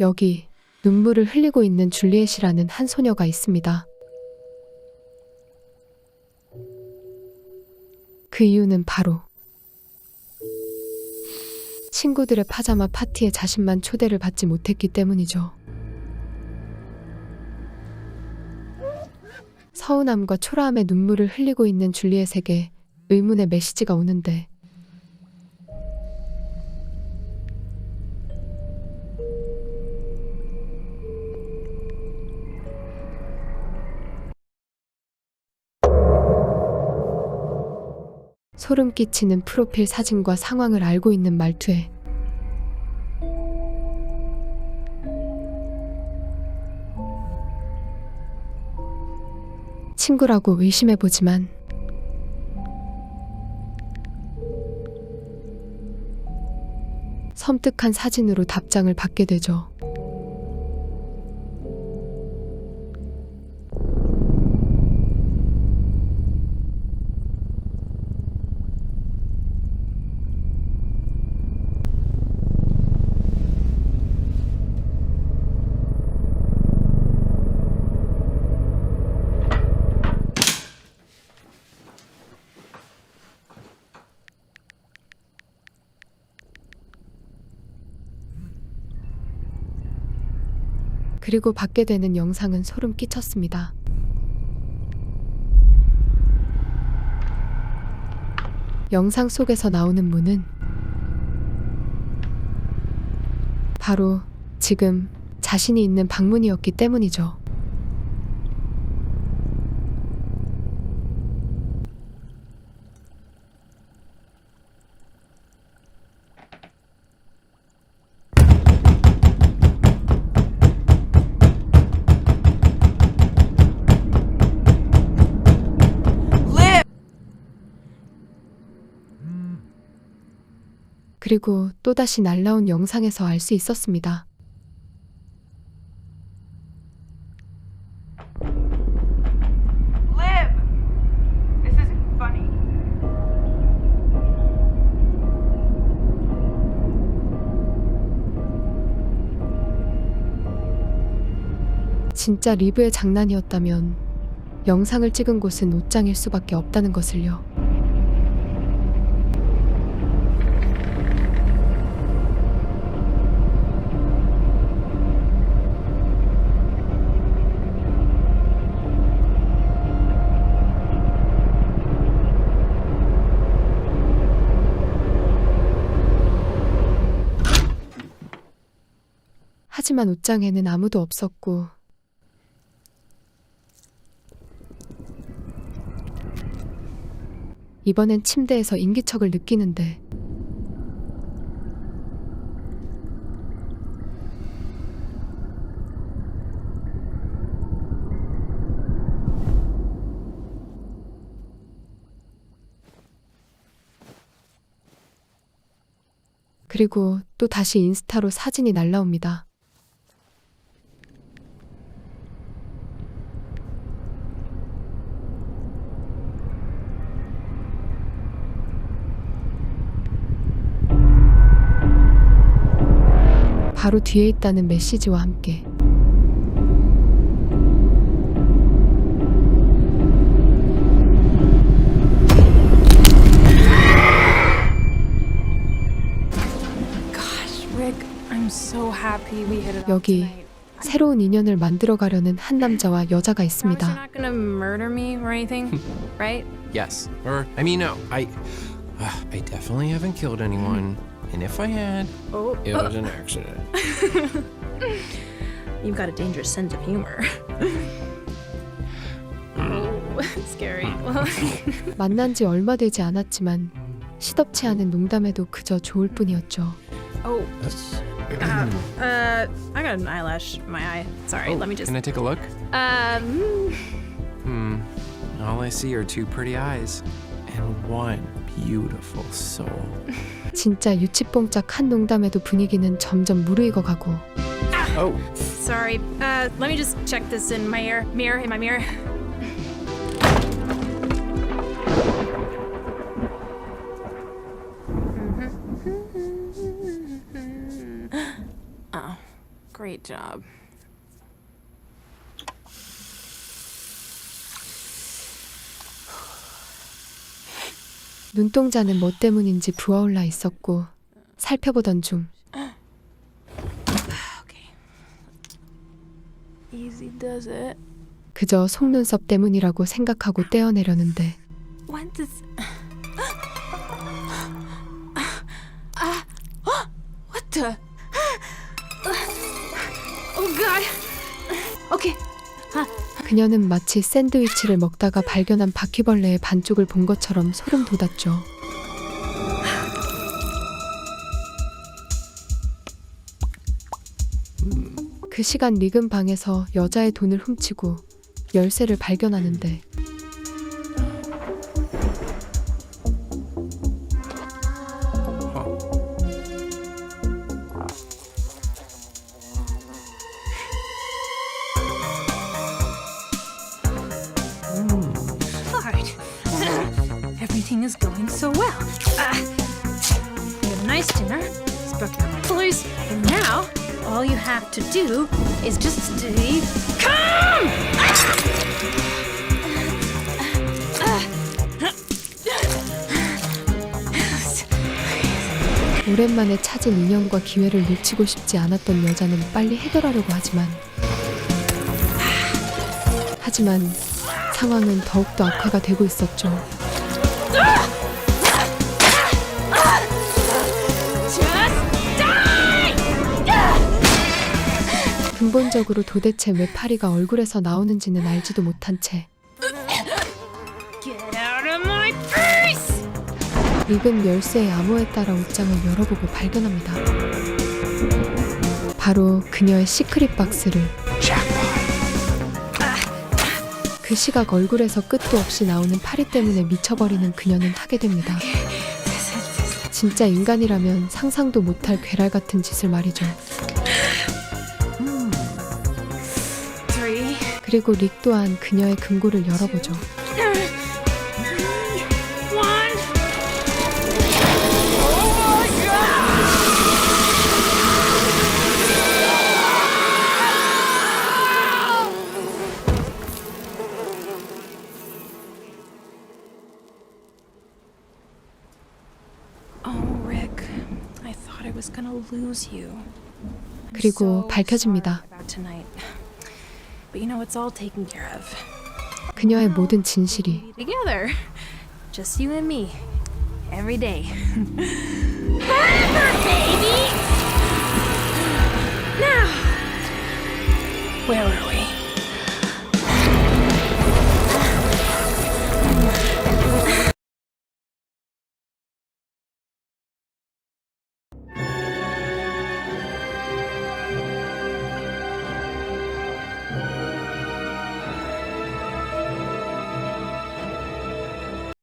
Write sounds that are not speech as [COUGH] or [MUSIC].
여기 눈물을 흘리고 있는 줄리엣이라는 한 소녀가 있습니다. 그 이유는 바로 친구들의 파자마 파티에 자신만 초대를 받지 못했기 때문이죠. 서운함과 초라함에 눈물을 흘리고 있는 줄리엣에게 의문의 메시지가 오는데 소름 끼치는 프로필 사진과 상황을 알고 있는 말투에 친구라고 의심해보지만 섬뜩한 사진으로 답장을 받게 되죠. 그리고 받게 되는 영상은 소름 끼쳤습니다. 영상 속에서 나오는 문은 바로 지금 자신이 있는 방문이었기 때문이죠. 그리고 또다시 날라온 영상에서 알 수 있었습니다. 진짜 리브의 장난이었다면 영상을 찍은 곳은 옷장일 수밖에 없다는 것을요. 하지만 옷장에는 아무도 없었고 이번엔 침대에서 인기척을 느끼는데 그리고 또 다시 인스타로 사진이 날라옵니다. 바로 뒤에 있다는 메시지와 함께 Gosh, Rick, I'm so happy we hit it off 여기. 새로운 인연을 만들어 가려는 한 남자와 여자가 있습니다. not gonna murder me or anything, right? Yes. Or, I mean, no. I. Uh, I definitely haven't killed anyone. And if I had, Oh, it was an accident. [LAUGHS] you've got a dangerous sense of humor. oh, [LAUGHS] scary. Well, [LAUGHS] 만난 지 얼마 되지 않았지만 시덥지 않은 농담에도 그저 좋을 뿐이었죠. oh, uh, uh, I got an eyelash in my eye. Sorry, Oh, let me just. Can I take a look? Um, Hmm. All I see are two pretty eyes and one beautiful soul. 진짜 유치뽕짝 한 농담에도 분위기는 점점 무르익어 가고 Oh. sorry. Uh, let me just check this in my ear, mirror, in my mirror. oh, Great job. 눈동자는 뭐 때문인지 부어올라 있었고 살펴보던 중 Okay. Easy does it. 그저 속눈썹 때문이라고 생각하고 떼어내려는데 does. what the? Oh god. Okay. 그녀는 마치 샌드위치를 먹다가 발견한 바퀴벌레의 반쪽을 본 것처럼 소름 돋았죠. 그 시간 리금 방에서 여자의 돈을 훔치고 열쇠를 발견하는데 Everything is going so well. Uh, we have a nice dinner, spoken our employees, and now all you have to do is just stay calm! 오랜만에 찾은 인연과 기회를 놓치고 싶지 않았던 여자는 빨리 해결하려고 하지만 하지만 상황은 더욱더 악화가 되고 있었죠. 근본적으로 도대체 왜 파리가 얼굴에서 나오는지는 알지도 못한 채! 리금 열쇠의 암호에 따라 옷장을 열어보고 발견합니다. 바로 그녀의 시크릿 박스를 그 시각 얼굴에서 끝도 없이 나오는 파리 때문에 미쳐버리는 그녀는 하게 됩니다. 진짜 인간이라면 상상도 못할 괴랄 같은 짓을 말이죠. 그리고 릭 또한 그녀의 금고를 열어보죠. Oh, 그리고 밝혀집니다. But you know, it's all taken care of. 그녀의 모든 진실이 Together. Just you and me. Every day. Baby! Now, where were we?